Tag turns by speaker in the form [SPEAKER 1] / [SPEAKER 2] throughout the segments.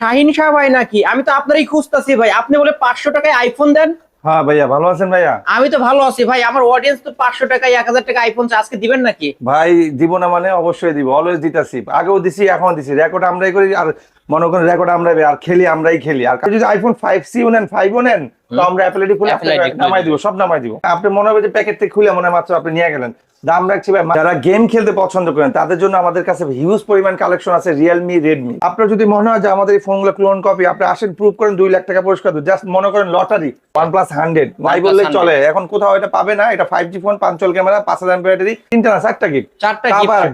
[SPEAKER 1] শাহিন শাহ ভাই নাকি? আমি তো আপনারই খুঁজতেছি ভাই। আপনি বলে পাঁচশো টাকায় আইফোন দেন?
[SPEAKER 2] হ্যাঁ ভাইয়া ভালো আছেন ভাইয়া?
[SPEAKER 1] আমি তো ভালো আছি ভাই। আমার অডিয়েন্স তো পাঁচশো টাকায় এক হাজার টাকা আইফোন আজকে দিবেন নাকি?
[SPEAKER 2] ভাই দিব না মানে অবশ্যই দিব। অলওয়েজ দিতাছি। আগেও দিছি এখন দিছি। রেকর্ড আমরাই করি। আর মনে করেন রেকর্ড আমরাই আর খেলি আমরাই খেলি। আর যদি আইফোন ফাইভ সি নেন ফাইভ নেন তো আমরা অ্যাপেলিটি খুলে নামাই
[SPEAKER 1] দিব।
[SPEAKER 2] দিব সব নামাই দিব। আপনি মনে হবে যে প্যাকেট থেকে খুলে মনে মাত্র আপনি নিয়ে গেলেন। দাম রাখছি ভাই যারা গেম খেলতে পছন্দ করেন তাদের জন্য আমাদের কাছে হিউজ পরিমাণ কালেকশন আছে রিয়েলমি রেডমি আপনার যদি মনে হয় যে আমাদের এই ফোনগুলো ক্লোন কপি আপনি আসেন প্রুভ করেন দুই লাখ টাকা পুরস্কার জাস্ট মনে করেন লটারি ওয়ান প্লাস হান্ড্রেড নাই বললে চলে এখন কোথাও এটা পাবে না এটা ফাইভ জি ফোন পাঁচল ক্যামেরা পাঁচ হাজার ব্যাটারি তিনটা না চারটা গিফট
[SPEAKER 1] চারটা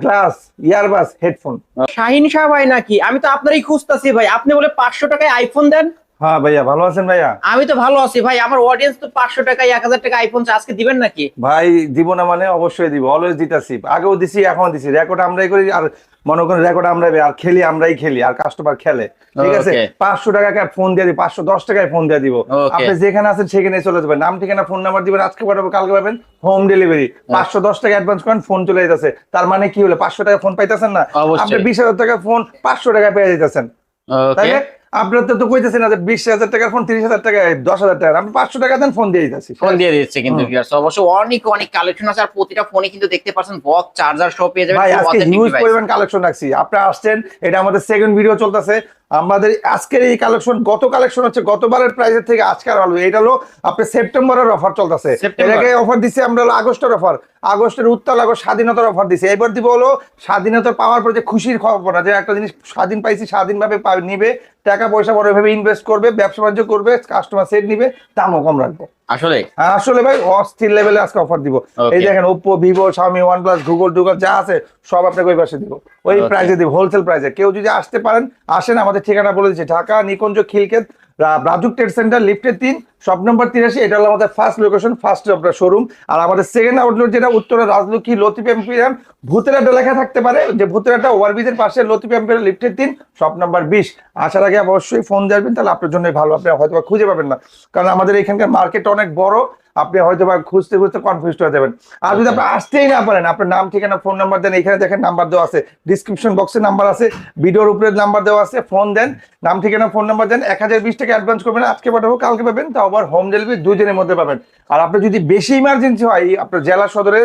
[SPEAKER 2] glass earbuds headphone
[SPEAKER 1] Shahin Shah ভাই নাকি? আমি তো আপনারই খুঁজতাছি ভাই। আপনি বলে পাঁচশো টাকায় আইফোন দেন
[SPEAKER 2] হ্যাঁ ভাইয়া ভালো আছেন ভাইয়া?
[SPEAKER 1] আমি তো ভালো আছি ভাই আমার অডিয়েন্স তো পাঁচশো টাকায় এক হাজার টাকা আইফোন আজকে দিবেন নাকি?
[SPEAKER 2] ভাই দিব না মানে অবশ্যই দিব অলওয়েজ দিতাছি। আগেও দিছি এখন দিছি রেকর্ড আমরাই করি আর মনে করেন রেকর্ড আমরাই আর খেলি আমরাই খেলি আর কাস্টমার খেলে। ঠিক আছে?
[SPEAKER 1] Okay.
[SPEAKER 2] পাঁচশো টাকাকে ফোন দিয়ে দিই পাঁচশো দশ টাকায় ফোন দিয়ে দিব। আপনি যেখানে আছেন সেখানে চলে যাবেন। নাম ঠিকানা ফোন নাম্বার দিবেন আজকে পাঠাবো কালকে পাবেন হোম ডেলিভারি পাঁচশো দশ টাকা অ্যাডভান্স করেন ফোন চলে যেতেছে তার মানে কি হলো পাঁচশো টাকা ফোন পাইতেছেন না? আপনি বিশ হাজার টাকা ফোন পাঁচশো টাকায় পেয়ে যেতেছেন তাই? আপনার তো কইতেছেন না যে বিশ হাজার টাকার ফোন তিরিশ হাজার টাকা দশ হাজার টাকা আমি পাঁচশো টাকা দেন ফোন দিয়ে দিচ্ছি
[SPEAKER 1] ফোন দিয়ে দিচ্ছে কিন্তু। অবশ্য অনেক অনেক কালেকশন আছে আর প্রতিটা ফোনে কিন্তু দেখতে পাচ্ছেন বক্স চার্জার সব পেয়ে যাবেন
[SPEAKER 2] ভাই আজকে হিউজ পরিমাণ কালেকশন রাখছি। আপনারা আসছেন এটা আমাদের সেকেন্ড ভিডিও চলতেছে। আমাদের আজকের এই কালেকশন গত কালেকশন হচ্ছে গতবারের প্রাইসের থেকে আজকের ভালো এটা হলো আপনার সেপ্টেম্বরের অফার চলতেছে। এর আগে অফার দিছি আমরা হলো আগস্টের অফার আগস্টের উত্তাল আগস্ট স্বাধীনতার অফার দিছি। এবার দিব হলো স্বাধীনতা পাওয়ার পর যে খুশির খবর যে একটা জিনিস স্বাধীন পাইছি স্বাধীনভাবে নিবে টাকা পয়সা বড় ভাবে ইনভেস্ট করবে ব্যবসা বাণিজ্য করবে কাস্টমার সেট নিবে দামও কম রাখব।
[SPEAKER 1] আসলে?
[SPEAKER 2] আসলে ভাই অস্থির লেভেলে আজকে অফার দিব। এই. দেখেন Oppo Vivo Xiaomi OnePlus Google toggle যা আছে সব আপনাকে ওই পাশে দিব। ওই প্রাইসে দিব হোলসেল প্রাইসে কেউ যদি আসতে পারেন আসেন আমাদের ঠিকানা বলে দিচ্ছি। ঢাকা নিকুঞ্জ খিলকেত রাজুক ট্রেড সেন্টার লিফটের তিন শপ নম্বর তিরাশি, এটা হলো আমাদের ফার্স্ট লোকেশন ফার্স্ট আপনার শোরুম আর আমাদের সেকেন্ড আউটলেট যেটা, উত্তরে রাজলক্ষ্মী, লতিফ এমপিএম ভূতেরাটা লেখা থাকতে পারে, যে ভূতেরাটা ওভারব্রিজের পাশে, লতিফ এমপিএম লিফটের তিন শপ নাম্বার বিশ। আসার আগে অবশ্যই ফোন যাবেন তাহলে আপনার জন্যই ভালো, আপনি হয়তো খুঁজে পাবেন না। কারণ আমাদের এখানকার মার্কেট অনেক বড় আপনি হয়তো বা খুঁজতে খুঁজতে কনফিউজ হয়ে যাবেন। আর যদি আপনি আসতেই না পারেন আপনার নাম ঠিকানা ফোন নাম্বার দেন এখানে দেখেন নাম্বার দেওয়া আছে। ডিসক্রিপশন বক্সে নাম্বার আছে ভিডিওর উপরে নাম্বার দেওয়া আছে ফোন দেন নাম ঠিকানা ফোন নাম্বার দেন এক হাজার বিশ টাকা অ্যাডভান্স করবেন আজকে পাঠাবো কালকে পাবেন তাও আবার হোম ডেলিভারি দুই দিনের মধ্যে পাবেন। আর আপনি যদি বেশি ইমার্জেন্সি হয় আপনার জেলা সদরে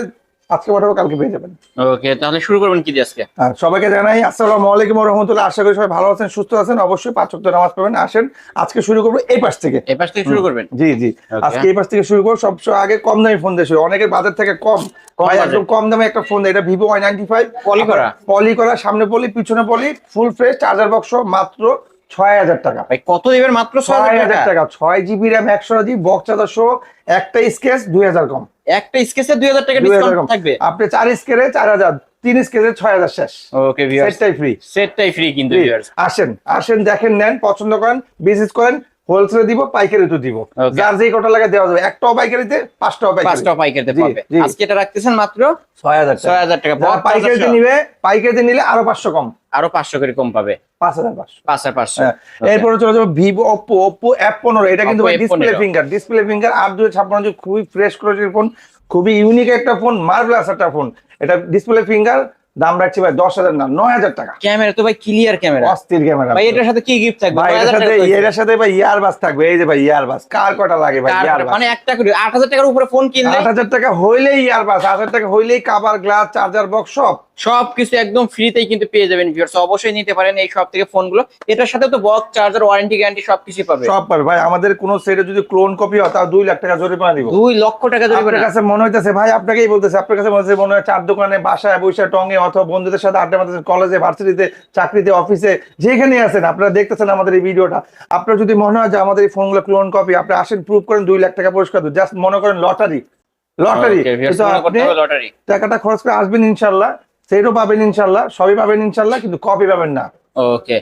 [SPEAKER 2] আজকে পাঠাবো কালকে পেয়ে যাবেন।
[SPEAKER 1] ওকে তাহলে শুরু করবেন কি আজকে?
[SPEAKER 2] সবাইকে জানাই আসসালামু আলাইকুম রহমতুল্লাহ আশা করি সবাই ভালো আছেন সুস্থ আছেন অবশ্যই পাঁচ ওয়াক্ত নামাজ পড়বেন। আসেন আজকে শুরু করব এই পাশ থেকে।
[SPEAKER 1] এই পাশ থেকে শুরু করবেন?
[SPEAKER 2] জি জি। আজকে এই পাশ থেকে শুরু করব সবসময় আগে কম দামি ফোন দেশে অনেকের বাজার থেকে কম। একদম কম দামে একটা ফোন এটা Vivo Y ninety five
[SPEAKER 1] Poly করা?
[SPEAKER 2] পলি করা সামনে পলি পিছনে poly full fresh charger box মাত্র ছয় হাজার টাকা।
[SPEAKER 1] ভাই কত দিবেন মাত্র
[SPEAKER 2] ছয় হাজার টাকা? ছয় জিবি র্যাম একশো জি বক্স চার্জার সহ একটা স্কেচ দুই হাজার কম।
[SPEAKER 1] একটা স্কেচে দুই হাজার টাকা ডিসকাউন্ট থাকবে।
[SPEAKER 2] আপনি চার চার হাজার তিন স্কেলে ছয় হাজার শেষ।
[SPEAKER 1] ওকে ভিউয়ার্স
[SPEAKER 2] সেটটাই ফ্রি
[SPEAKER 1] সেটটাই ফ্রি কিন্তু ভিউয়ার্স
[SPEAKER 2] আসেন আসেন দেখেন নেন পছন্দ করেন বিজনেস করেন হোলসেলে দিব পাইকারি তো দিব. যার যেই কটা লাগে দেওয়া যাবে। একটাও পাইকারিতে পাঁচটাও পাইকারি
[SPEAKER 1] পাঁচটা পাইকারিতে পাবে। আজকে এটা রাখতেছেন মাত্র
[SPEAKER 2] ছয় হাজার
[SPEAKER 1] ছয় হাজার টাকা।
[SPEAKER 2] পাইকারিতে নিবে পাইকারিতে নিলে আরও পাঁচশো কম।
[SPEAKER 1] আরও পাঁচশো করে কম পাবে।
[SPEAKER 2] পাঁচ হাজার পাঁচশো।
[SPEAKER 1] পাঁচ আর পাঁচশো।
[SPEAKER 2] হ্যাঁ। এরপরে চলে যাব ভিভো অ্যাপ পনেরো। এটা কিন্তু ডিসপ্লে ফিঙ্গার ডিসপ্লে ফিঙ্গার আট ছাপ্পান্ন খুবই ফ্রেশ ফোন খুবই ইউনিক একটা ফোন মার্ভেলাস একটা ফোন এটা ডিসপ্লে ফিঙ্গার দাম রাখছি ভাই দশ হাজার না নয় হাজার টাকা।
[SPEAKER 1] ক্যামেরা তো ভাই ক্লিয়ার ক্যামেরা।
[SPEAKER 2] অস্থির ক্যামেরা।
[SPEAKER 1] ভাই এটার সাথে কি গিফট থাকবে?
[SPEAKER 2] ভাই এটার সাথে এটার সাথে ভাই ইয়ারবাস থাকবে। এই যে ভাই ইয়ারবাস কার কটা লাগে ভাই ইয়ারবাস
[SPEAKER 1] মানে একটা করে হাজার টাকার উপরে ফোন কিনলে
[SPEAKER 2] হাজার টাকা হইলেই ইয়ারবাস আট হাজার টাকা হইলেই গ্লাস চার্জার বক্স সব।
[SPEAKER 1] সবকিছু একদম ফ্রিতেই কিন্তু পেয়ে যাবেন ভিউয়ার্স অবশ্যই নিতে পারেন এই সব থেকে ফোনগুলো এটার সাথে তো বক্স চার্জার ওয়ারেন্টি গ্যারান্টি সবকিছু পাবে।
[SPEAKER 2] সব পাবে। ভাই আমাদের কোন সেটে যদি ক্লোন কপি হয় তাও দুই লাখ টাকা জরিমানা দিব।
[SPEAKER 1] দুই লক্ষ টাকা
[SPEAKER 2] আপনার
[SPEAKER 1] জরিমানা
[SPEAKER 2] কাছে মনে হইতেছে ভাই আপনাকেই বলতেছে আপনার কাছে মনে হচ্ছে মনে হয় চার দোকানে বাসায় বৈশা টঙ্গে অথবা বন্ধুদের সাথে আড্ডা মারতেছেন কলেজে ভার্সিটিতে চাকরিতে অফিসে যেখানে আছেন আপনারা দেখতেছেন আমাদের এই ভিডিওটা আপনার যদি মনে হয় যে আমাদের এই ফোনগুলো ক্লোন কপি আপনি আসেন প্রুভ করেন দুই লাখ টাকা পুরস্কার জাস্ট মনে করেন লটারি। লটারি। টাকাটা খরচ করে আসবেন ইনশাল্লাহ সেটও পাবেন ইনশাল্লাহ সবই পাবেন ইনশাল্লাহ কিন্তু কপি পাবেন না।
[SPEAKER 1] ওকে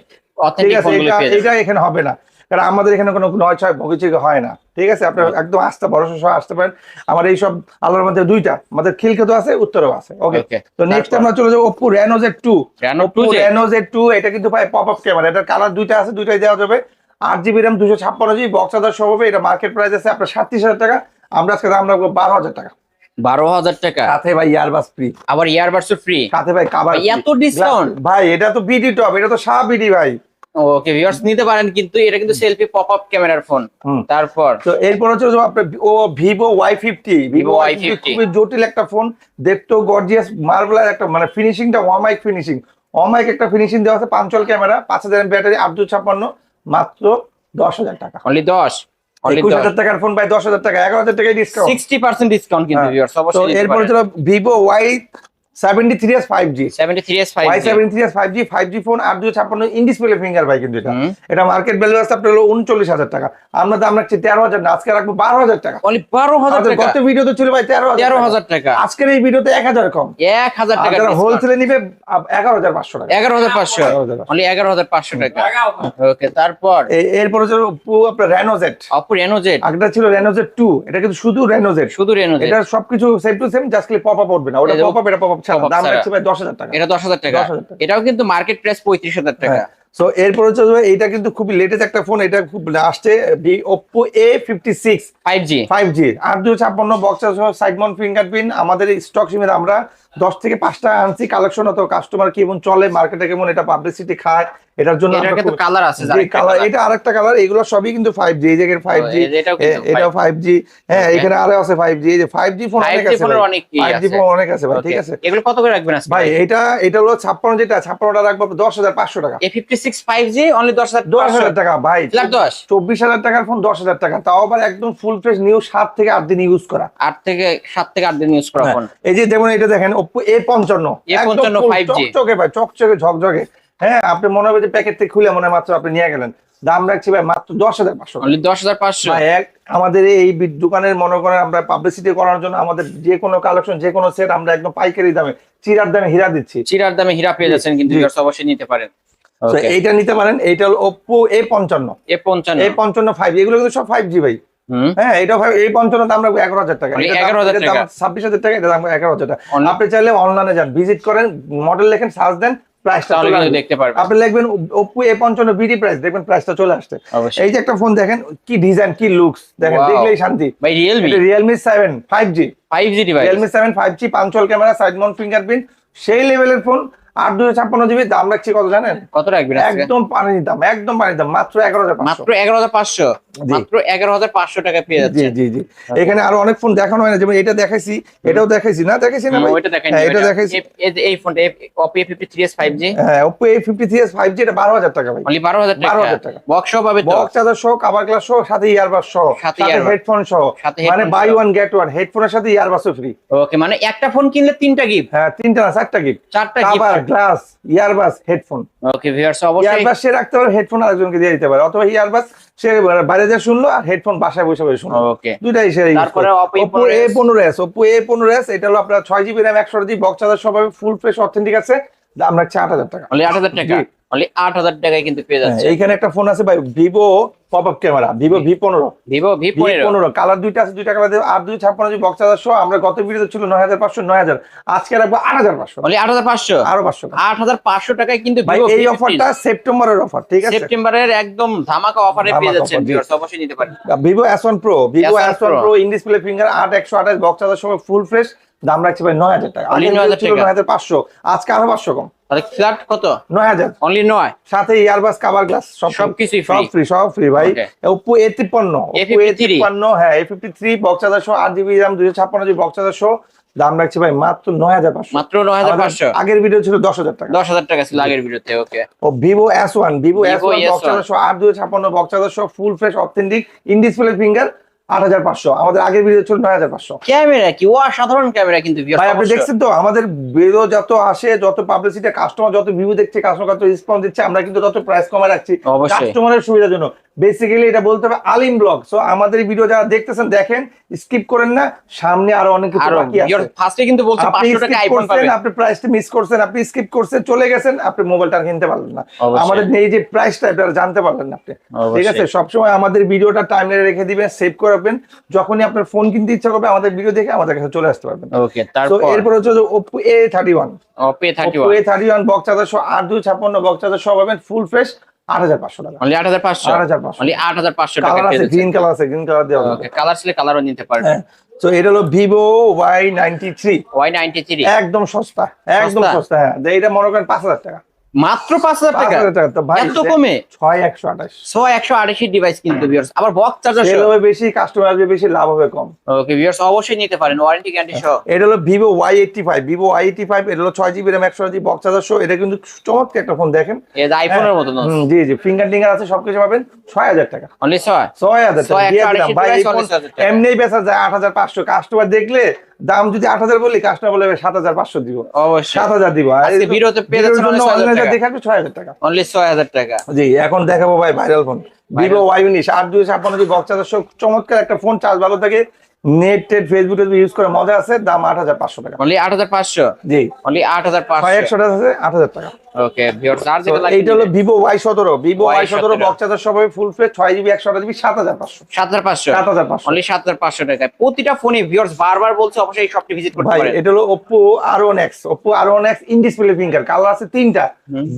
[SPEAKER 2] ঠিক আছে এটা এটা এখানে হবে না। কারণ আমাদের এখানে কোনো নয় ছয় ভগিচিকে হয় না। ঠিক আছে আপনার একদম আস্থা ভরসা সহ আসতে পারেন। আমার এই সব আলোর মধ্যে দুইটা আমাদের খিলকেতো আছে উত্তরও আছে। ওকে তো নেক্সট আমরা চলে যাব Oppo Reno Z two Oppo Reno Z two এটা কিন্তু ভাই পপ আপ ক্যামেরা এটার কালার দুইটা আছে দুইটাই দেওয়া যাবে। আট জিবি র্যাম দুশো ছাপ্পান্ন জিবি বক্স হাজার সহ হবে এটা মার্কেট প্রাইস আছে আপনার সাতত্রিশ হাজার টাকা। আমরা আজকে দাম রাখব বারো হাজার টাকা।
[SPEAKER 1] বারো হাজার টাকা।
[SPEAKER 2] সাথে ভাই ইয়ারবাস ফ্রি
[SPEAKER 1] আবার ফ্রি
[SPEAKER 2] সাথে ভাই কাবার
[SPEAKER 1] ভাই। এত
[SPEAKER 2] এটা তো বিডি টপ এটা তো বিডি ভাই।
[SPEAKER 1] ওকে ভিউয়ার্স নিতে পারেন কিন্তু এটা কিন্তু সেলফি পপ আপ ক্যামেরার ফোন। তারপর?
[SPEAKER 2] তো এরপর হচ্ছে আপনার ও Vivo Y fifty Vivo Y fifty খুবই জটিল একটা ফোন দেখতেও গর্জিয়াস মার্বেলার একটা মানে ফিনিশিংটা ওয়ামাইক ফিনিশিং ওয়ামাইক একটা ফিনিশিং দেওয়া আছে পাঁচল ক্যামেরা পাঁচ হাজার ব্যাটারি আট ছাপ্পান্ন মাত্র দশ হাজার টাকা।
[SPEAKER 1] অনলি দশ?
[SPEAKER 2] একুশ হাজার টাকার ফোন পাই দশ হাজার টাকা এগারো হাজার টাকায় ডিসকাউন্ট
[SPEAKER 1] সিক্সটি পার্সেন্ট ডিসকাউন্ট কিন্তু
[SPEAKER 2] হ্যাঁ। এরপর ছিল ভিভো ওয়াই ফোন ফিঙ্গার ভাই কিন্তু এটা। এটা মার্কেট ভ্যালু আছে আপনার হলো টাকা। আমরা দাম রাখছি তেরো হাজার না আজকে রাখব বারো হাজার টাকা।
[SPEAKER 1] অনলি বারো হাজার
[SPEAKER 2] আমাদের
[SPEAKER 1] টাকা।
[SPEAKER 2] গত ভিডিওতে ছিল ভাই তেরো হাজার টাকা। আজকের এই ভিডিওতে এক হাজার কম।
[SPEAKER 1] এক হাজার
[SPEAKER 2] আর
[SPEAKER 1] টাকা
[SPEAKER 2] যারা হোলসেলে নিবে আ- এগারো হাজার পাঁচশো টাকা।
[SPEAKER 1] এগারো হাজার পাঁচশো।
[SPEAKER 2] 11,500
[SPEAKER 1] অনলি এগারো হাজার পাঁচশো টাকা। ওকে তারপর?
[SPEAKER 2] এ- এরপর হচ্ছে Oppo আপনার রেনোজেট
[SPEAKER 1] অপো রেনোজেট
[SPEAKER 2] আগেটা ছিল এটা কিন্তু শুধু রেনোজেট
[SPEAKER 1] শুধু রেনোজেট
[SPEAKER 2] এটা সবকিছু সেম টু সেম জাস্ট খালি পপ আপ উঠবে না। ওটা পপ আপ এটা পপ আপ ছাড়া দাম
[SPEAKER 1] ছাড়া।
[SPEAKER 2] ভাই দশ হাজার টাকা।
[SPEAKER 1] এটা দশ হাজার টাকা। এটাও কিন্তু মার্কেট প্রাইস পঁয়ত্রিশ হাজার টাকা।
[SPEAKER 2] সো এরপর হচ্ছে এটা কিন্তু খুবই লেটেস্ট একটা ফোন এটা খুব আসছে Oppo A fifty six
[SPEAKER 1] five G
[SPEAKER 2] five G আর দুই ছাপ্পান্ন বক্সার সহ সাইড মাউন্ট ফিঙ্গারপ্রিন্ট আমাদের স্টক সীমিত আমরা দশ থেকে পাঁচটা আনছি কালেকশন তো কাস্টমার কেমন চলে মার্কেটে কেমন এটা পাবলিসিটি খায় এটার জন্য
[SPEAKER 1] কালার আছে
[SPEAKER 2] কালার এটা আরেকটা কালার এগুলো সবই কিন্তু ফাইভ জি এই জায়গায় ফাইভ জি
[SPEAKER 1] এটাও
[SPEAKER 2] ফাইভ জি হ্যাঁ এখানে আরও আছে ফাইভ জি এই যে ফাইভ জি ফোন অনেক আছে ফাইভ জি ফোন অনেক আছে ভাই ঠিক আছে।
[SPEAKER 1] এগুলো কত করে রাখবেন
[SPEAKER 2] ভাই এটা এটা হলো ছাপ্পান্ন যেটা ছাপ্পান্নটা রাখব দশ হাজার পাঁচশো টাকা।
[SPEAKER 1] A fifty six five G only দশ হাজার
[SPEAKER 2] দশ হাজার টাকা ভাই।
[SPEAKER 1] দশ।
[SPEAKER 2] চব্বিশ হাজার টাকার ফোন দশ হাজার টাকা তাও আবার একদম ফুল ফ্রেশ নিউ সাত থেকে আট দিন ইউজ করা।
[SPEAKER 1] আট থেকে সাত থেকে আট দিন ইউজ করা ফোন
[SPEAKER 2] এই যে যেমন এটা দেখেন ওপো এ পঞ্চান্ন। চকচকে ভাই চকচকে ঝকঝকে। হ্যাঁ আপনি মনে হবে যে প্যাকেট থেকে খুলে মনে হয় মাত্র আপনি নিয়ে গেলেন। দাম রাখছি ভাই মাত্র দশ হাজার পাঁচশো
[SPEAKER 1] দশ হাজার পাঁচশো।
[SPEAKER 2] এক আমাদের এই দোকানের মনে করেন আমরা পাবলিসিটি করার জন্য আমাদের যে কোনো কালেকশন যে কোনো সেট আমরা একদম পাইকারি দামে চিরার দামে হীরা দিচ্ছি।
[SPEAKER 1] চিরার দামে হীরা পেয়ে যাচ্ছেন কিন্তু অবশ্যই নিতে পারেন।
[SPEAKER 2] তো এইটা নিতে পারেন এইটা হলো ওপো এ পঞ্চান্ন।
[SPEAKER 1] এ পঞ্চান্ন।
[SPEAKER 2] এ পঞ্চান্ন ফাইভ এগুলো কিন্তু সব ফাইভ জি ভাই। হ্যাঁ এটা ভাই এই রাখব এগারো হাজার টাকা।
[SPEAKER 1] Only
[SPEAKER 2] এটার দাম-
[SPEAKER 1] 11,000
[SPEAKER 2] এটার দাম
[SPEAKER 1] টাকা।
[SPEAKER 2] ছাব্বিশ হাজার টাকা এটা দাম এগারো হাজার টাকা। আপনি চাইলে অনলাইনে যান ভিজিট করেন মডেল লেখেন সার্চ দেন আপনি লিখবেন ওপো এ পঞ্চান্ন বিডি প্রাইস দেখবেন প্রাইসটা চলে আসছে। এই যে একটা ফোন দেখেন কি ডিজাইন কি লুকস দেখেন দেখলেই শান্তি।
[SPEAKER 1] ভাই Realme
[SPEAKER 2] Realme seven five G
[SPEAKER 1] five G device
[SPEAKER 2] Realme seven five G punch hole camera side mount fingerprint সেই লেভেলের ফোন আট দুশো ছাপ্পান্ন জিবি দাম রাখছি কত জানেন?
[SPEAKER 1] কত রাখবেন
[SPEAKER 2] একদম পানির দাম একদম পানির দাম মাত্র এগারো হাজার
[SPEAKER 1] মাত্র এগারো হাজার পাঁচশো? মাত্র এগারো হাজার পাঁচশো টাকা পেয়ে যাচ্ছে
[SPEAKER 2] জি জি। এখানে আরও অনেক ফোন দেখানো হয় না যেমন এটা দেখাইছি এটাও দেখাইছি। না দেখাইছি না হ্যাঁ, এটা দেখাইছি।
[SPEAKER 1] এই ফোনটা Oppo A fifty three S five G
[SPEAKER 2] হ্যাঁ Oppo A fifty three S five G এটা বারো হাজার টাকা ভাই।
[SPEAKER 1] বারো হাজার
[SPEAKER 2] 12,000
[SPEAKER 1] টাকা
[SPEAKER 2] টাকা।
[SPEAKER 1] বক্স সহ পাবে
[SPEAKER 2] বক্স চার্জার সহ কাভার গ্লাস সহ সাথে ইয়ারবাস সহ
[SPEAKER 1] সাথে
[SPEAKER 2] হেডফোন সহ। মানে বাই ওয়ান গেট ওয়ান হেডফোনের সাথে ইয়ারবাসও ফ্রি
[SPEAKER 1] ওকে মানে একটা ফোন কিনলে তিনটা গিফট
[SPEAKER 2] হ্যাঁ তিনটা না চারটা গিফট
[SPEAKER 1] চারটা gift
[SPEAKER 2] glass earbuds headphone.
[SPEAKER 1] Okay viewers অবশ্যই
[SPEAKER 2] ইয়ারবাস সে রাখতে পারে হেডফোন আরেকজনকে দিয়ে দিতে পারে। অথবা ইয়ারবাস সে বাইরে যা শুনলো আর হেডফোন বাসায় বসে বসে শুনলো।
[SPEAKER 1] ওকে
[SPEAKER 2] দুইটাই সে
[SPEAKER 1] তারপরে Oppo
[SPEAKER 2] ওপো এ
[SPEAKER 1] A15s
[SPEAKER 2] পনেরো এস ওপো এ পনেরো এস এটা হলো আপনার ছয় জিবি র্যাম একশো জি বক্স চার্জার সব ফুল ফ্রেশ অথেন্টিক আছে। দাম রাখছে আট হাজার টাকা।
[SPEAKER 1] অনলি আট হাজার টাকা? অনলি আট হাজার টাকায় কিন্তু পেয়ে যাচ্ছে।
[SPEAKER 2] এইখানে একটা ফোন আছে ভাই Vivo pop up camera Vivo V পনেরো।
[SPEAKER 1] ভিভো ভি
[SPEAKER 2] ভি
[SPEAKER 1] পনেরো
[SPEAKER 2] পনেরো কালার দুইটা আছে দুইটা কালার আর দুই ছাপ্পান্ন জিবি বক্স চার্জার আমরা গত ভিডিওতে ছিল নয় হাজার পাঁচশো নয় হাজার। আজকে রাখব আট হাজার পাঁচশো।
[SPEAKER 1] অনলি আট হাজার পাঁচশো?
[SPEAKER 2] আরও পাঁচশো
[SPEAKER 1] আট হাজার পাঁচশো টাকায় কিন্তু
[SPEAKER 2] এই অফারটা সেপ্টেম্বরের অফার ঠিক আছে?
[SPEAKER 1] সেপ্টেম্বরের একদম ধামাকা অফারে পেয়ে যাচ্ছেন অবশ্যই নিতে পারেন।
[SPEAKER 2] Vivo S one pro Vivo S one pro in display finger আট একশো আঠাশ বক্স চার্জার সময় ফুল ফ্রেশ দাম রাখছে ভাই নয় হাজার টাকা। আগে
[SPEAKER 1] 9,000
[SPEAKER 2] ছিল
[SPEAKER 1] টাকা।
[SPEAKER 2] নয় হাজার পাঁচশো আজকে আরও পাঁচশো কম।
[SPEAKER 1] তাহলে ফ্ল্যাট কত?
[SPEAKER 2] নয় হাজার।
[SPEAKER 1] অনলি নয়?
[SPEAKER 2] সাথে ইয়ারবাস কাভার গ্লাস সব
[SPEAKER 1] সবকিছুই
[SPEAKER 2] সব ফ্রি সব ফ্রি ভাই।
[SPEAKER 1] Okay.
[SPEAKER 2] ওপো এ তিপ্পান্ন। ওপো এ তিপ্পান্ন হ্যাঁ এ ফিফটি থ্রি বক্স আট জিবি র্যাম দুশো ছাপ্পান্ন জিবি বক্স চার্জার দাম রাখছে ভাই মাত্র নয় হাজার পাঁচশো।
[SPEAKER 1] মাত্র নয় হাজার পাঁচশো?
[SPEAKER 2] আগের ভিডিও ছিল দশ হাজার টাকা।
[SPEAKER 1] দশ হাজার টাকা ছিল আগের ভিডিওতে ওকে
[SPEAKER 2] ও Vivo S one Vivo S one box charger সহ আট দুশো ছাপ্পান্ন box charger full fresh authentic in display finger আট হাজার পাঁচশো। আমাদের আগের ভিডিও ছিল নয় হাজার পাঁচশো।
[SPEAKER 1] ক্যামেরা কি? সাধারণ ক্যামেরা কিন্তু
[SPEAKER 2] ভাই আপনি দেখছেন তো আমাদের ভিডিও যত আসে যত পাবলিসিটি কাস্টমার যত ভিউ দেখছে কাস্টমার কত রেসপন্স দিচ্ছে আমরা কিন্তু তত প্রাইস কমে রাখছি। কাস্টমারের সুবিধার জন্য। বেসিক্যালি এটা বলতে হবে আলিম ব্লগ। সো আমাদের ভিডিও যারা দেখতেছেন দেখেন স্কিপ করেন না। সামনে আরও অনেক কিছু বাকি আছে।
[SPEAKER 1] ফার্স্টে কিন্তু বলছে
[SPEAKER 2] আপনি
[SPEAKER 1] পাঁচশো টাকা আইফোন পাবেন।
[SPEAKER 2] আপনি প্রাইসটা মিস করছেন আপনি স্কিপ করছেন চলে গেছেন আপনি মোবাইলটা কিনতে পারলেন না। আমাদের এই যে প্রাইসটা এটা জানতে পারলেন না আপনি। ঠিক আছে? সবসময় আমাদের ভিডিওটা টাইমলাইনে রেখে দিবেন সেভ করে রাখবেন। যখনই আপনার ফোন কিনতে ইচ্ছা করবে আমাদের ভিডিও দেখে আমাদের কাছে চলে আসতে পারবেন।
[SPEAKER 1] ওকে
[SPEAKER 2] তো
[SPEAKER 1] তারপর?
[SPEAKER 2] এরপর হচ্ছে Oppo thirty
[SPEAKER 1] Oppo
[SPEAKER 2] A thirty one box charger সহ আট দুই ছাপ্পান্ন বক্স চার্জার সহ পাবেন ফুল ফ্রেশ টাকা।
[SPEAKER 1] অনলি অনলি টাকা
[SPEAKER 2] কালার আছে গ্রিন কালার আছে গ্রিন কালার দেওয়া।
[SPEAKER 1] ওকে কালার ছিল কালারও নিতে পারবেন
[SPEAKER 2] হ্যাঁ তো এটা হলো Vivo Y ninety three
[SPEAKER 1] Y ninety three
[SPEAKER 2] একদম সস্তা একদম
[SPEAKER 1] সস্তা?
[SPEAKER 2] হ্যাঁ। এটা মনে করেন পাঁচ হাজার টাকা।
[SPEAKER 1] মাত্র পাঁচ হাজার টাকা। এত কমে?
[SPEAKER 2] ছয় একশো আঠাশ।
[SPEAKER 1] ছয় একশো আটাশি ডিভাইস কিন্তু আবার বক্স চার্জার
[SPEAKER 2] হবে বেশি কাস্টমার আসবে বেশি লাভ হবে কম।
[SPEAKER 1] ওকে ভিউয়ার্স অবশ্যই নিতে পারেন। ওয়ারেন্টি গ্যারান্টি সহ।
[SPEAKER 2] এটা হলো Vivo Y eighty five Vivo Y eighty five এটা হলো ছয় জিবি র্যাম একশো জিবি বক্স চার্জার সহ। এটা কিন্তু চমৎকার একটা ফোন দেখেন।
[SPEAKER 1] আইফোনের মতো না
[SPEAKER 2] জি জি। ফিঙ্গার টিঙ্গার আছে সবকিছু পাবেন। ছয় হাজার টাকা।
[SPEAKER 1] অনলি ছয়?
[SPEAKER 2] ছয়
[SPEAKER 1] হাজার টাকা।
[SPEAKER 2] এমনিই বেচা যায় আট হাজার পাঁচশো। কাস্টমার দেখলে দাম যদি আট হাজার বলি কাজটা বলে সাত হাজার পাঁচশো দিব। সাত হাজার দিব। দেখাবে ছয় হাজার টাকা।
[SPEAKER 1] অনলি ছয় হাজার টাকা।
[SPEAKER 2] জি এখন দেখাবো ভাই ভাইরাল ফোন ভিভো ওয়াই উনিশ আট দুই ছাপ্পান্ন জি বক্স চার্জার চমৎকার একটা ফোন চার্জ ভালো থাকে। নেট টেট ফেসবুক ইউজ করে মজা আছে দাম আট হাজার পাঁচশো টাকা।
[SPEAKER 1] অনলি আট হাজার পাঁচশো?
[SPEAKER 2] জি।
[SPEAKER 1] অনলি আট হাজার
[SPEAKER 2] ছয়
[SPEAKER 1] পাঁচশো।
[SPEAKER 2] একশো টাকা আছে আট হাজার টাকা।
[SPEAKER 1] ওকে ভিউয়ার্স আর
[SPEAKER 2] তো
[SPEAKER 1] যেটা
[SPEAKER 2] এইটা হলো সতেরো। ভিভো সতেরো।
[SPEAKER 1] Y17
[SPEAKER 2] বক্স চার্জার সবাই ফুল সাত হাজার পাঁচশো।
[SPEAKER 1] অনলি সাত হাজার পাঁচশো। টাকায় প্রতিটা ফোনে ভিউয়ার্স বারবার বলছে অবশ্যই এই শপটি ভিজিট করতে পারেন।
[SPEAKER 2] এটা হলো Oppo R one X in display finger colour আছে তিনটা।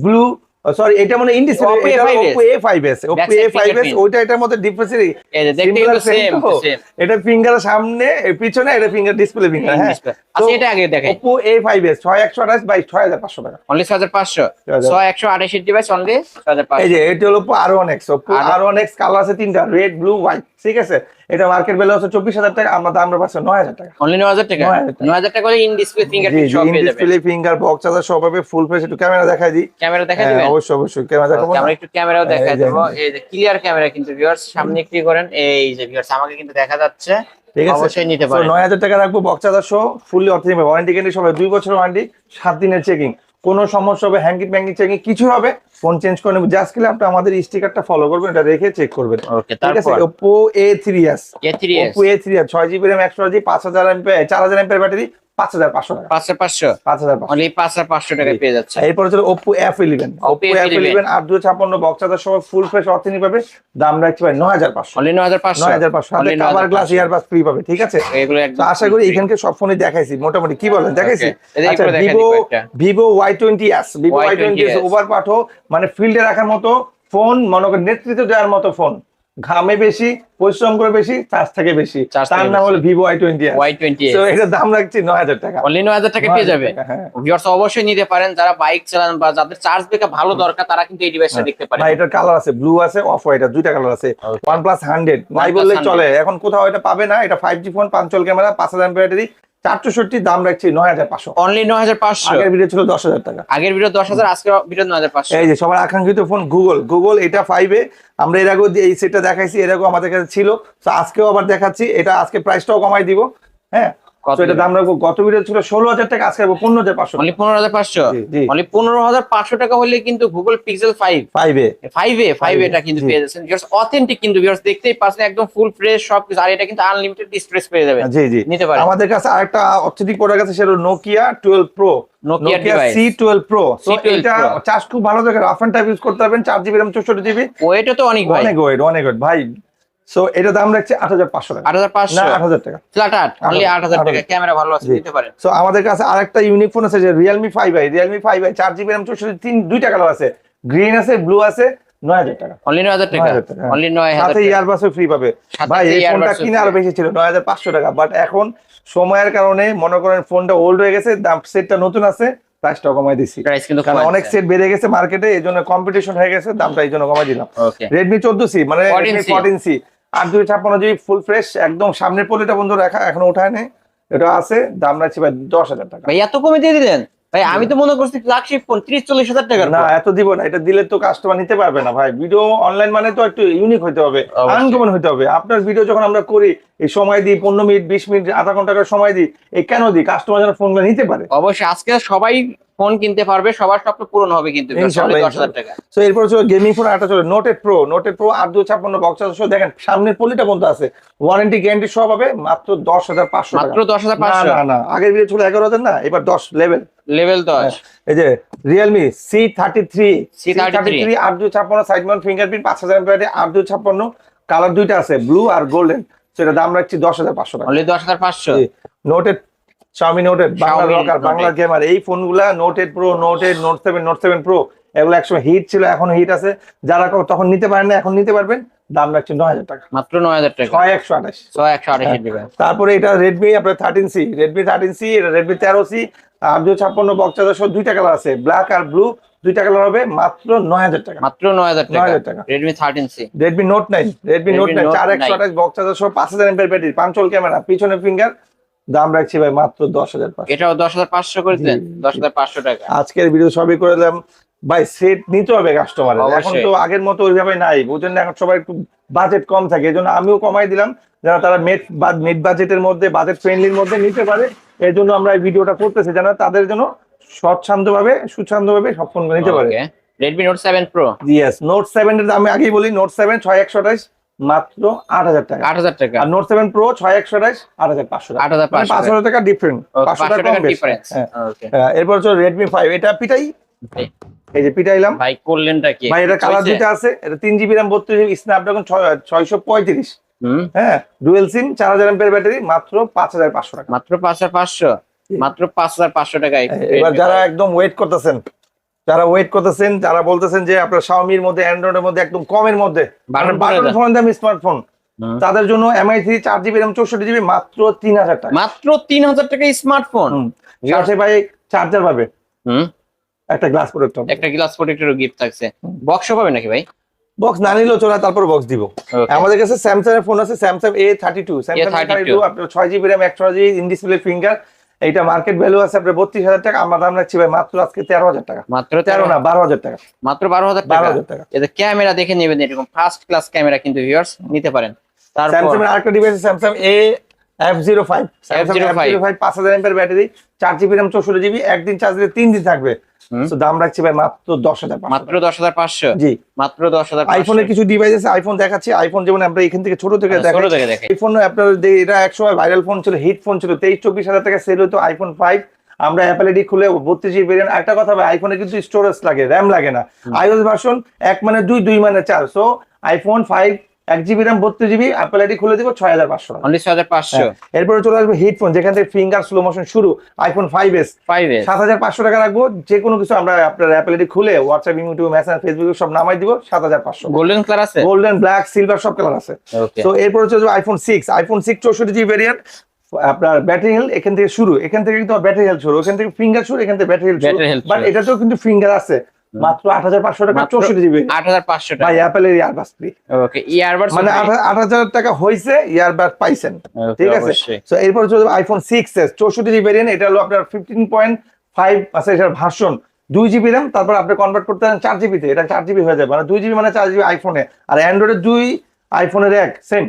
[SPEAKER 2] ব্লু সরি এটা মানে ইন ডিসপ্লে
[SPEAKER 1] Oppo
[SPEAKER 2] এটা
[SPEAKER 1] A5s
[SPEAKER 2] Oppo A five S Oppo
[SPEAKER 1] Backside
[SPEAKER 2] A five S
[SPEAKER 1] fingerprint।
[SPEAKER 2] ওইটা এটার মধ্যে ডিফারেন্স
[SPEAKER 1] এই যে দেখতে কিন্তু সেম সেম
[SPEAKER 2] এটা ফিঙ্গার সামনে পিছনে এটা ফিঙ্গার ডিসপ্লে ফিঙ্গার হ্যাঁ?
[SPEAKER 1] আচ্ছা এটা আগে দেখাই।
[SPEAKER 2] ওপো এ ফাইভ এস ছয় একশো আঠাশ বাই ছয় হাজার পাঁচশো টাকা।
[SPEAKER 1] অনলি হাজার পাঁচশো।
[SPEAKER 2] 6,500
[SPEAKER 1] ছয় একশো আঠাশি ডিভাইস অনলি ছয় হাজার
[SPEAKER 2] এই যে এটা হলো R one X Oppo
[SPEAKER 1] R-
[SPEAKER 2] R colour আছে তিনটা রেড ব্লু হোয়াইট ঠিক আছে? এটা মার্কেট ভ্যালু আছে চব্বিশ হাজার টাকা আমরা দাম পাচ্ছি নয় হাজার টাকা।
[SPEAKER 1] অনলি নয় হাজার টাকা?
[SPEAKER 2] 9,000 টাকা।
[SPEAKER 1] নয় হাজার টাকা in display finger
[SPEAKER 2] in display finger box charger সব হবে ফুল ফেস একটু ক্যামেরা দেখাই দিই।
[SPEAKER 1] ক্যামেরা দেখা
[SPEAKER 2] হ্যাঁ,
[SPEAKER 1] দিবেন
[SPEAKER 2] অবশ্যই অবশ্যই ক্যামেরা দেখাবো
[SPEAKER 1] আমরা একটু ক্যামেরাও দেখা
[SPEAKER 2] এই যে,
[SPEAKER 1] দেবো। এই যে ক্লিয়ার ক্যামেরা কিন্তু ভিউয়ার্স সামনে একটু করেন এই যে ভিউয়ার্স আমাকে কিন্তু দেখা যাচ্ছে।
[SPEAKER 2] ঠিক আছে
[SPEAKER 1] অবশ্যই নিতে
[SPEAKER 2] So,
[SPEAKER 1] পারেন।
[SPEAKER 2] নয় হাজার টাকা রাখব বক্স সহ ফুললি অথেন্টিক ওয়ারেন্টি গ্যারান্টি সবাই দুই বছর ওয়ারেন্টি সাত দিনের চেকিং কোনো সমস্যা হবে হ্যাঙ্গিং ব্যাঙ্গিং চেকিং কিছু হবে ফোন চেঞ্জ করে নেব। জাস্ট কিলে আপনি আমাদের স্টিকারটা ফলো করবেন এটা দেখে চেক করবেন।
[SPEAKER 1] ওকে
[SPEAKER 2] ঠিক আছে? S
[SPEAKER 1] A three S
[SPEAKER 2] Oppo A three S ছয় জিবি র্যাম একশো জিবি পাঁচ হাজার এমপি চার হাজার এম্পের ব্যাটারি পাঁচ হাজার পাঁচশো টাকা।
[SPEAKER 1] পাঁচশো পাঁচশো?
[SPEAKER 2] পাঁচ হাজার
[SPEAKER 1] পাঁচ হাজার পাঁচশো টাকায় পেয়ে যাচ্ছে।
[SPEAKER 2] এরপর হচ্ছে Oppo F eleven
[SPEAKER 1] Oppo
[SPEAKER 2] Oppo F eleven আট দুই ছাপ্পান্ন box charger full fresh authentic পাবে। দাম রাখছি ভাই নয় হাজার পাঁচশো।
[SPEAKER 1] নয় হাজার পাঁচশো।
[SPEAKER 2] নয় হাজার পাঁচশো।
[SPEAKER 1] Only
[SPEAKER 2] গ্লাস ইয়ারবাস ফ্রি পাবে ঠিক আছে? তো আশা করি এখানকে সব ফোনে দেখাইছি মোটামুটি। কি বলেন দেখাইছি.
[SPEAKER 1] এদের
[SPEAKER 2] আচ্ছা Vivo Vivo Y twenty S Vivo Y twenty S
[SPEAKER 1] Y20s
[SPEAKER 2] over পাঠো মানে ফিল্ডে রাখার মতো ফোন মনে করেন নেতৃত্ব দেওয়ার মতো ফোন ঘামে বেশি পরিশ্রম করে বেশি চার্জ থাকে বেশি। তার নাম হলো Vivo Y twenty
[SPEAKER 1] Y twenty
[SPEAKER 2] তো এটার দাম রাখছি নয় হাজার টাকা।
[SPEAKER 1] অনলি নয় হাজার টাকা পেয়ে যাবে।
[SPEAKER 2] টাকা, হ্যাঁ।
[SPEAKER 1] ভিউয়ার্স অবশ্যই নিতে পারেন। যারা বাইক চালান বা যাদের চার্জ ব্যাকআপ ভালো দরকার তারা কিন্তু এই ডিভাইসটা দেখতে পারেন।
[SPEAKER 2] ভাই এটার কালার আছে ব্লু আছে অফ হোয়াইট দুইটা কালার আছে।
[SPEAKER 1] Okay.
[SPEAKER 2] ওয়ান প্লাস হান্ড্রেড নাই বললে চলে। এখন কোথাও এটা পাবে না। এটা ফাইভ জি ফোন পাঁচচল ক্যামেরা পাঁচ হাজার ব্যাটারি চারশোষট্টি দাম রাখছি নয় হাজার পাঁচশো।
[SPEAKER 1] অনলি নয় হাজার পাঁচশো?
[SPEAKER 2] আগের ভিডিও ছিল দশ হাজার টাকা।
[SPEAKER 1] আগের ভিডিও দশ হাজার আজকে ভিডিও নয় হাজার পাঁচশো।
[SPEAKER 2] এই যে সবার আকাঙ্ক্ষিত ফোন গুগল গুগল এটা ফাইভে আমরা এর আগেও এই সেটটা দেখাইছি এর আগেও আমাদের কাছে ছিল। তো আজকেও আবার দেখাচ্ছি। এটা আজকে প্রাইসটাও কমাই দিব। হ্যাঁ? এটা দাম রাখব। গত ভিডিও ছিল ষোলো হাজার টাকা আজকে রাখব পনেরো হাজার পাঁচশো
[SPEAKER 1] অনলি পনেরো হাজার পাঁচশো?
[SPEAKER 2] জি।
[SPEAKER 1] পনেরো হাজার পাঁচশো টাকা হলে কিন্তু গুগল পিক্সেল ফাইভ
[SPEAKER 2] ফাইভে
[SPEAKER 1] ফাইভ এ ফাইভ এটা কিন্তু
[SPEAKER 2] জি।
[SPEAKER 1] পেয়ে যাচ্ছেন। অথেন্টিক কিন্তু ভিউয়ার্স দেখতেই পাচ্ছেন একদম ফুল ফ্রেশ সবকিছু। আর এটা কিন্তু আনলিমিটেড পেয়ে যাবেন।
[SPEAKER 2] জি জি।
[SPEAKER 1] নিতে পারেন।
[SPEAKER 2] আমাদের কাছে আরেকটা অত্যধিক প্রোডাক্ট আছে সেটা Nokia twelve pro Nokia C twelve pro এটা চার্জ খুব ভালো থাকে রাফ অ্যান্ড টাইপ ইউজ করতে পারবেন। চার জিবি র্যাম চৌষট্টি জিবি
[SPEAKER 1] ওয়েটও তো অনেক ভাই।
[SPEAKER 2] অনেক ওয়েট অনেক ওয়েট ভাই সো এটা দাম রাখছে আট হাজার পাঁচশো টাকা।
[SPEAKER 1] আট হাজার
[SPEAKER 2] না
[SPEAKER 1] পাঁচশো
[SPEAKER 2] আট হাজার টাকা।
[SPEAKER 1] ফ্ল্যাট আট অনলি আট হাজার
[SPEAKER 2] আট
[SPEAKER 1] টাকা। ক্যামেরা ভালো আছে নিতে পারেন।
[SPEAKER 2] সো আমাদের কাছে আরেকটা ইউনিক ফোন আছে যে Realme five i Realme five i চার জিবি র্যাম চৌষট্টি তিন দুইটা কালার আছে। গ্রিন আছে ব্লু আছে নয় হাজার টাকা।
[SPEAKER 1] অনলি নয় হাজার টাকা?
[SPEAKER 2] 9,000 টাকা, হ্যাঁ।
[SPEAKER 1] অনলি নয় হাজার
[SPEAKER 2] সাথে ইয়ারবাসও ফ্রি পাবে। ভাই এই ফোনটা কিনে। আরও বেশি ছিল নয় হাজার পাঁচশো টাকা। বাট এখন সময়ের কারণে মনে করেন ফোনটা ওল্ড হয়ে গেছে দাম সেটটা নতুন আছে প্রাইসটা কমাই দিছি
[SPEAKER 1] প্রাইস কিন্তু
[SPEAKER 2] কারণ অনেক সেট বেড়ে গেছে মার্কেটে এই জন্য কম্পিটিশন হয়ে গেছে দামটা এই জন্য কমাই দিলাম। রেডমি চোদ্দ সি মানে রেডমি ফোরটিন সি আট দুই ছাপ্পান্ন জিবি ফুল ফ্রেশ একদম সামনের পলিটা বন্ধু রাখা এখনও উঠায় নেই। এটা আছে দাম রাখছি ভাই দশ হাজার টাকা।
[SPEAKER 1] ভাই এত কমে দিয়ে দিলেন? ভাই আমি তো মনে করছি ফ্ল্যাগশিপ ফোন ত্রিশ চল্লিশ হাজার টাকার
[SPEAKER 2] না এত দিব না এটা দিলে তো কাস্টমার নিতে পারবে না ভাই। ভিডিও অনলাইন মানে তো একটু ইউনিক হতে হবে। আনকমন হতে হবে। আপনার ভিডিও যখন আমরা করি এই সময় দিই পনেরো মিনিট বিশ মিনিট আধা ঘণ্টা সময় দিই এই কেন দিই? কাস্টমার যেন ফোনগুলো নিতে পারে।
[SPEAKER 1] অবশ্যই আজকে সবাই ফোন কিনতে পারবে সবার স্বপ্ন পূরণ হবে কিন্তু দশ
[SPEAKER 2] তো এরপর ছিল গেমিং ফোন একটা চলে নোটেড প্রো নোটেড প্রো আট দুই ছাপ্পান্ন বক্স দেখেন সামনের পলিটা বন্ধ আছে। ওয়ারেন্টি গ্যারান্টি সব হবে মাত্র দশ হাজার পাঁচশো
[SPEAKER 1] মাত্র দশ হাজার পাঁচশো।
[SPEAKER 2] না না আগের ভিডিও ছিল এগারো হাজার না এবার দশ লেভেল
[SPEAKER 1] লেভেল দশ।
[SPEAKER 2] এই যে Realme C thirty three C thirty three আট দুই ছাপ্পান্ন সাইড মাউন্ট ফিঙ্গারপ্রিন্ট পাঁচ হাজার আট দুই ছাপ্পান্ন কালার দুইটা আছে ব্লু আর গোল্ডেন সেটা দাম রাখছি দশ হাজার পাঁচশো টাকা।
[SPEAKER 1] দশ হাজার পাঁচশো।
[SPEAKER 2] নোটেড শাওমি নোটেড বাংলা
[SPEAKER 1] Xiaomi
[SPEAKER 2] রকার
[SPEAKER 1] Note
[SPEAKER 2] বাংলা গেমার এই ফোনগুলা নোটেড pro noted note seven note seven pro এগুলো একসময় হিট ছিল এখন হিট আছে। যারা তখন নিতে পারেন না এখন নিতে পারবেন। দাম রাখছি নয় হাজার টাকা।
[SPEAKER 1] মাত্র নয় হাজার টাকা।
[SPEAKER 2] ছয় একশো আঠাশ।
[SPEAKER 1] ছয় একশো আঠাশি দিবেন
[SPEAKER 2] তারপরে এটা রেডমি আপনার thirteen C Redmi thirteen C এটা রেডমি তেরো সি আর দুই ছাপ্পান্ন বক্স চার্জার সহ দুইটা কালার আছে। ব্ল্যাক আর ব্লু দুইটা কালার হবে মাত্র নয় হাজার টাকা।
[SPEAKER 1] মাত্র নয় হাজার
[SPEAKER 2] নয়
[SPEAKER 1] টাকা
[SPEAKER 2] হাজার টাকা।
[SPEAKER 1] Redmi thirteen C
[SPEAKER 2] Redmi note nine Redmi note
[SPEAKER 1] Redmi
[SPEAKER 2] nine
[SPEAKER 1] Note
[SPEAKER 2] চার একশো
[SPEAKER 1] 9
[SPEAKER 2] আঠাশ বক্স চার্জার সহ পাঁচ হাজার এমপের ব্যাটারি পাঁচল ক্যামেরা পিছনে ফিঙ্গার দাম রাখছি ভাই মাত্র দশ হাজার
[SPEAKER 1] এটাও দশ হাজার পাঁচশো করে দশ হাজার পাঁচশো টাকা।
[SPEAKER 2] আজকের ভিডিও সবই করে দিলাম। ভাই সেট নিতে হবে কাস্টমারের এখন। তো আগের মতো ওইভাবে নাই বুঝলেন এখন সবাই একটু বাজেট কম থাকে এই জন্য আমিও কমাই দিলাম। যারা তারা নেট নেট বাজেটের মধ্যে বাজেট ফ্রেন্ডলির মধ্যে নিতে পারে এর জন্য আমরা এই ভিডিওটা করতেছি যেন তাদের জন্য স্বচ্ছন্দভাবে সুচ্ছন্দভাবে সব ফোন নিতে পারে।
[SPEAKER 1] Redmi note seven pro
[SPEAKER 2] yes note seven এর দাম আমি আগেই বলি নোট সেভেন ছয় একশো আঠাশ। মাত্র আট হাজার টাকা।
[SPEAKER 1] আট হাজার টাকা।
[SPEAKER 2] আর নোট সেভেন প্রো ছয় একশো আঠাশ আট হাজার পাঁচশো
[SPEAKER 1] আট হাজার
[SPEAKER 2] মানে পাঁচ হাজার টাকা ডিফারেন্ট পাঁচশো টাকা
[SPEAKER 1] টাকা। ডিফারেন্স
[SPEAKER 2] হ্যাঁ। হ্যাঁ, এরপর হচ্ছে রেডমি ফাইভ এটা পিটাই? এই যে পিটাইলাম
[SPEAKER 1] ভাই করলেনটা কি?
[SPEAKER 2] ভাই এটা কালার? দুইটা আছে। এটা তিন জিবি র্যাম বত্রিশ জিবি স্ন্যাপড্রাগন ছয়শো পঁয়ত্রিশ।
[SPEAKER 1] হুম।
[SPEAKER 2] হ্যাঁ ডুয়েল সিম চার হাজার এমপের ব্যাটারি মাত্র পাঁচ হাজার পাঁচশো টাকা।
[SPEAKER 1] মাত্র পাঁচ হাজার পাঁচশো। মাত্র পাঁচ হাজার পাঁচশো টাকায়
[SPEAKER 2] এবার যারা একদম ওয়েট করতেছেন যারা ওয়েট করতেছেন যারা বলতেছেন যে আপনার শাওমির মধ্যে অ্যান্ড্রয়েডের মধ্যে একদম কমের মধ্যে
[SPEAKER 1] বাটন।
[SPEAKER 2] ফোন দাম স্মার্টফোন তাদের জন্য এমআই থ্রি চার জিবি র্যাম চৌষট্টি জিবি মাত্র তিন হাজার টাকা।
[SPEAKER 1] মাত্র তিন হাজার টাকা স্মার্টফোন।
[SPEAKER 2] সাথে ভাই চার্জার পাবে। একটা গ্লাস প্রোডাক্ট
[SPEAKER 1] একটা গ্লাস প্রোটেক্টরও গিফট থাকছে। বক্সও পাবে নাকি ভাই?
[SPEAKER 2] বক্স না নিলেও চলে তারপর বক্স দিব। আমাদের কাছে স্যামসাং এর ফোন আছে Samsung A thirty two Samsung
[SPEAKER 1] A32
[SPEAKER 2] thirty two আপনার ছয় জিবি র্যাম একশো জিবি ইন ডিসপ্লে ফিঙ্গার এইটা মার্কেট ভ্যালু আছে আপনার বত্রিশ হাজার টাকা আমরা দাম রাখছি ভাই মাত্র আজকে তেরো হাজার টাকা।
[SPEAKER 1] মাত্র
[SPEAKER 2] তেরো? না বারো হাজার টাকা।
[SPEAKER 1] মাত্র বারো হাজার
[SPEAKER 2] বারো হাজার টাকা।
[SPEAKER 1] এটা ক্যামেরা দেখে নেবেন এরকম ফার্স্ট ক্লাস ক্যামেরা কিন্তু ভিউয়ার্স নিতে পারেন।
[SPEAKER 2] স্যামসাং এর আরেকটা device Samsung A F zero five Samsung F
[SPEAKER 1] F05
[SPEAKER 2] zero five পাঁচ হাজার এমপের ব্যাটারি চার জিবি র্যাম চৌষট্টি জিবি একদিন চার্জ দিলে তিন দিন থাকবে। দাম রাখছি ভাই মাত্র দশ হাজার
[SPEAKER 1] মাত্র দশ হাজার পাঁচশো।
[SPEAKER 2] জি।
[SPEAKER 1] মাত্র দশ হাজার
[SPEAKER 2] আইফোনের কিছু ডিভাইস আছে আইফোন দেখাচ্ছি। আইফোন যেমন আমরা এখান থেকে ছোট থেকে
[SPEAKER 1] ছোট থেকে দেখে
[SPEAKER 2] আইফোন আপনার দে- এটা একসময় ভাইরাল ফোন ছিল হিট ফোন ছিল তেইশ চব্বিশ হাজার টাকা সেল হতো আইফোন ফাইভ আমরা অ্যাপেল এডি খুলে বত্রিশ জিবি ভেরিয়েন্ট একটা কথা ভাই আইফোনে কিন্তু স্টোরেজ লাগে র্যাম লাগে না। আইওএস ভার্সন এক মানে দুই দুই মানে চার। সো আইফোন ফাইভ এক জিবি র্যাম বত্রিশ জিবি অ্যাপেল আইডি খুলে দিব ছয় হাজার পাঁচশো
[SPEAKER 1] ছয় হাজার পাঁচশো।
[SPEAKER 2] এরপরে চলে আসবে হিট ফোন যেখান থেকে ফিঙ্গার স্লো মোশন শুরু iPhone five S
[SPEAKER 1] five S
[SPEAKER 2] সাত হাজার পাঁচশো টাকা রাখব যে কোনো কিছু আমরা আপনার অ্যাপেল আইডি খুলে হোয়াটসঅ্যাপ ইউটিউব মেসেঞ্জ ফেসবুক সব নামাই দিব সাত হাজার পাঁচশো
[SPEAKER 1] গোল্ডেন কালার আছে?
[SPEAKER 2] গোল্ডেন ব্ল্যাক সিলভার সব কালার আছে। তো এরপর হচ্ছে আইফোন সিক্স আইফোন সিক্স চৌষট্টি জিবি ভেরিয়েন্ট আপনার ব্যাটারি হেলথ এখান থেকে শুরু এখান থেকে কিন্তু ব্যাটারি হেলথ শুরু এখান থেকে ফিঙ্গার শুরু এখান থেকে ব্যাটারি হেলথ বাট এটাতেও কিন্তু ফিঙ্গার আছে। মাত্র আট হাজার পাঁচশো টাকা
[SPEAKER 1] মাত্র
[SPEAKER 2] চৌষট্টি জিবি।
[SPEAKER 1] আট হাজার পাঁচশো
[SPEAKER 2] ভাই
[SPEAKER 1] টাকা
[SPEAKER 2] অ্যাপেলের ইয়ারবাস ফ্রি
[SPEAKER 1] ওকে ইয়ারবাডস
[SPEAKER 2] মানে আট- আট হাজার টাকা হয়েছে ইয়ারবাস পাইছেন। ঠিক আছে? তো এরপর চলে আইফোন সিক্স এস চৌষট্টি জিবি ভেরিয়েন্ট এটা হলো আপনার ফিফটিন পয়েন্ট ফাইভ আছে এটার ভার্সন দুই জিবি র্যাম তারপর আপনি কনভার্ট করতে পারেন চার জিবিতে। এটা চার জিবি হয়ে যাবে মানে দুই জিবি মানে চার জিবি আইফোনে আর অ্যান্ড্রয়েডের দুই আইফোনের এক সেম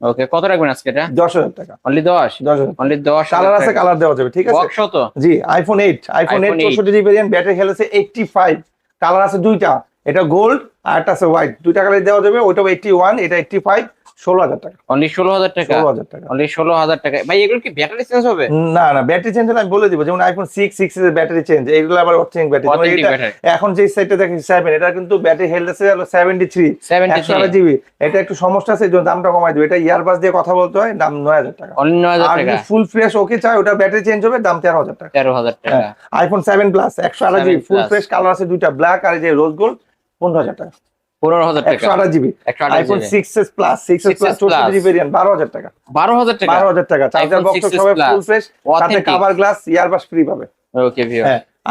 [SPEAKER 1] ওকে কত রাখবেন আজকে এটা?
[SPEAKER 2] দশ হাজার টাকা।
[SPEAKER 1] অনলি দশ?
[SPEAKER 2] দশ হাজার
[SPEAKER 1] অনলি দশ
[SPEAKER 2] কালার আছে কালার দেওয়া যাবে ঠিক আছে?
[SPEAKER 1] বক্স তো
[SPEAKER 2] জি আইফোন এইট আইফোন এইট
[SPEAKER 1] 8
[SPEAKER 2] চৌষট্টি জিবি ভেরিয়েন্ট ব্যাটারি হেলথ আছে এইটটি ফাইভ কালার আছে দুইটা। এটা গোল্ড আর একটা আছে হোয়াইট দুইটা কালার দেওয়া যাবে, ওইটা এইটটি ওয়ান এটা এইটটি ফাইভ ষোলো হাজার টাকা।
[SPEAKER 1] অনলি ষোলো হাজার টাকা?
[SPEAKER 2] ষোলো হাজার টাকা।
[SPEAKER 1] অনলি ষোলো হাজার টাকা। ভাই এগুলো কি ব্যাটারি চেঞ্জ হবে?
[SPEAKER 2] না না ব্যাটারি চেঞ্জ আমি বলে দিব যেমন আইফোন সিক্স সিক্স এর ব্যাটারি চেঞ্জ এইগুলো আবার অথেন্টিক ব্যাটারি এখন যে সেটটা দেখি সেভেন এটা কিন্তু ব্যাটারি হেলথ আছে হলো সেভেন্টি থ্রি
[SPEAKER 1] সেভেন্টি
[SPEAKER 2] একশো জিবি এটা একটু সমস্যা আছে জন্য দামটা কমাই দেবে। এটা ইয়ারবাস দিয়ে কথা বলতে হয় দাম নয় হাজার টাকা।
[SPEAKER 1] অনলি নয় হাজার টাকা?
[SPEAKER 2] ফুল ফ্রেশ ওকে চাই ওটা ব্যাটারি চেঞ্জ হবে দাম তেরো হাজার টাকা।
[SPEAKER 1] তেরো হাজার টাকা।
[SPEAKER 2] আইফোন সেভেন প্লাস একশো আঠাশ
[SPEAKER 1] 7
[SPEAKER 2] জিবি ফুল ফ্রেশ কালার আছে দুইটা ব্ল্যাক আর এই যে রোজ গোল্ড পনেরো হাজার টাকা।
[SPEAKER 1] পনেরো হাজার টাকা।
[SPEAKER 2] আঠাশ GB iPhone six S plus six S plus চৌষট্টি। জিবি ভেরিয়েন্ট বারো হাজার টাকা।
[SPEAKER 1] বারো হাজার টাকা?
[SPEAKER 2] বারো হাজার টাকা। চার্জার বক্স
[SPEAKER 1] 6s
[SPEAKER 2] সবাই ফুল ফ্রেশ সাথে কাভার গ্লাস ইয়ারবাস ফ্রি পাবে।
[SPEAKER 1] Okay view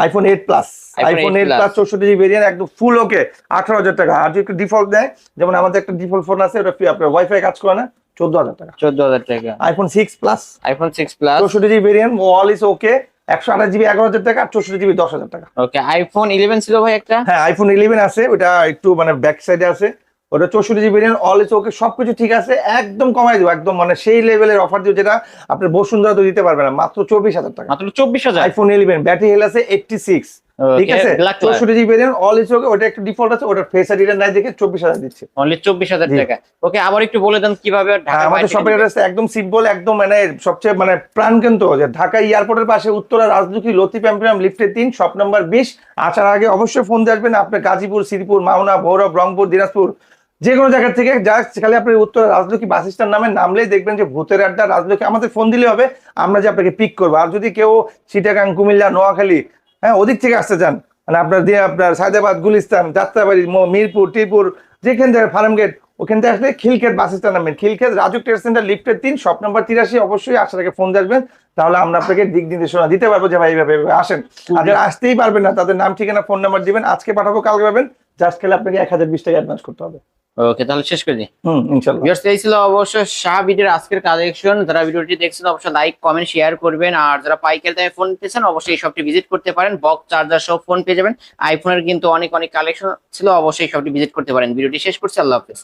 [SPEAKER 2] iPhone eight plus iPhone
[SPEAKER 1] 8
[SPEAKER 2] eight plus চৌষট্টি জিবি ভেরিয়েন্ট একদম ফুল ওকে আঠারো হাজার টাকা। আর যদি একটু ডিফল্ট দেয় যেমন আমাদের একটা ডিফল্ট ফোন আছে ওটা আপনার ওয়াইফাই কাজ করে না চোদ্দ হাজার টাকা।
[SPEAKER 1] চোদ্দ হাজার টাকা।
[SPEAKER 2] IPhone six plus
[SPEAKER 1] iPhone six plus
[SPEAKER 2] চৌষট্টি GB variant all is okay একশো আঠাশ জিবি এগারো হাজার টাকা চৌষট্টি জিবি দশ হাজার টাকা।
[SPEAKER 1] ওকে আইফোন ইলেভেন ছিল ভাই একটা?
[SPEAKER 2] হ্যাঁ আইফোন ইলেভেন আছে ওটা একটু মানে ব্যাক সাইডে আছে। ওটা চৌষট্টি GB variant all is okay সবকিছু ঠিক আছে একদম কমাই দেবো একদম মানে সেই লেভেলের অফার দিব যেটা আপনি বসুন্ধরা তো দিতে পারবে না মাত্র চব্বিশ হাজার টাকা।
[SPEAKER 1] মাত্র চব্বিশ হাজার?
[SPEAKER 2] আইফোন ইলেভেন ব্যাটারি হেল আছে এইটটি সিক্স ঠিক আছে? জিবি ভেরিয়েন্ট অল ওকে ওটা একটু ডিফল্ট আছে ওটা ফেস নাই দেখে চব্বিশ হাজার দিচ্ছে।
[SPEAKER 1] অনলি। টাকা। ওকে আবার একটু বলে দেন কীভাবে
[SPEAKER 2] হ্যাঁ,
[SPEAKER 1] ঢাকা
[SPEAKER 2] আমাদের শপের অ্যাড্রেস একদম সিম্পল একদম মানে সবচেয়ে মানে প্রাণকেন্দ্র যে ঢাকা এয়ারপোর্টের পাশে উত্তরা লতিফ লিফটের শপ নাম্বার আসার আগে অবশ্যই ফোন দিয়ে আসবেন আপনার গাজীপুর শ্রীপুর মাওনা ভৈরব রংপুর দিনাজপুর যে কোনো জায়গা থেকে। যা খালি আপনি উত্তর রাজলুকি বাস স্ট্যান্ড নামে নামলেই দেখবেন যে ভূতের আড্ডা রাজলুকি আমাদের ফোন দিলে হবে আমরা যে আপনাকে পিক করব। আর যদি কেউ চিটাগাং কুমিল্লা নোয়াখালী হ্যাঁ ওদিক থেকে আসতে চান। মানে আপনার দিয়ে আপনার সায়দাবাদ গুলিস্তান যাত্রাবাড়ি মিরপুর টিরপুর যেখান থেকে ফার্মগেট ওখান থেকে আসলে খিলক্ষেত বাস স্ট্যান্ড নামবেন। খিলক্ষেত রাজু ট্রেড সেন্টার লিফটের তিন শপ নাম্বার তিরাশি অবশ্যই আসার আগে ফোন আসবেন তাহলে আমরা আপনাকে দিক নির্দেশনা দিতে পারব যে ভাই এইভাবে আসেন। আর যারা আসতেই পারবেন না তাদের নাম ঠিকানা ফোন নাম্বার দিবেন আজকে পাঠাবো কালকে পাবেন। জাস্ট খেলে আপনাকে এক হাজার বিশ টাকা অ্যাডভান্স করতে হবে।
[SPEAKER 1] ওকে তাহলে শেষ করে দিই।
[SPEAKER 2] হুম ইনশাআল্লাহ
[SPEAKER 1] ভিউয়ার্স এই ছিল অবশ্য শাহ ভিডিওর আজকের কালেকশন যারা ভিডিওটি দেখছেন অবশ্যই লাইক কমেন্ট শেয়ার করবেন। আর যারা পাইকারি দামে ফোন পেয়েছেন অবশ্যই এই শপটি ভিজিট করতে পারেন। বক্স চার্জার সব ফোন পেয়ে যাবেন। আইফোনের কিন্তু অনেক অনেক কালেকশন ছিল অবশ্যই শপটি ভিজিট করতে পারেন। ভিডিওটি শেষ করছি আল্লাহ হাফেজ।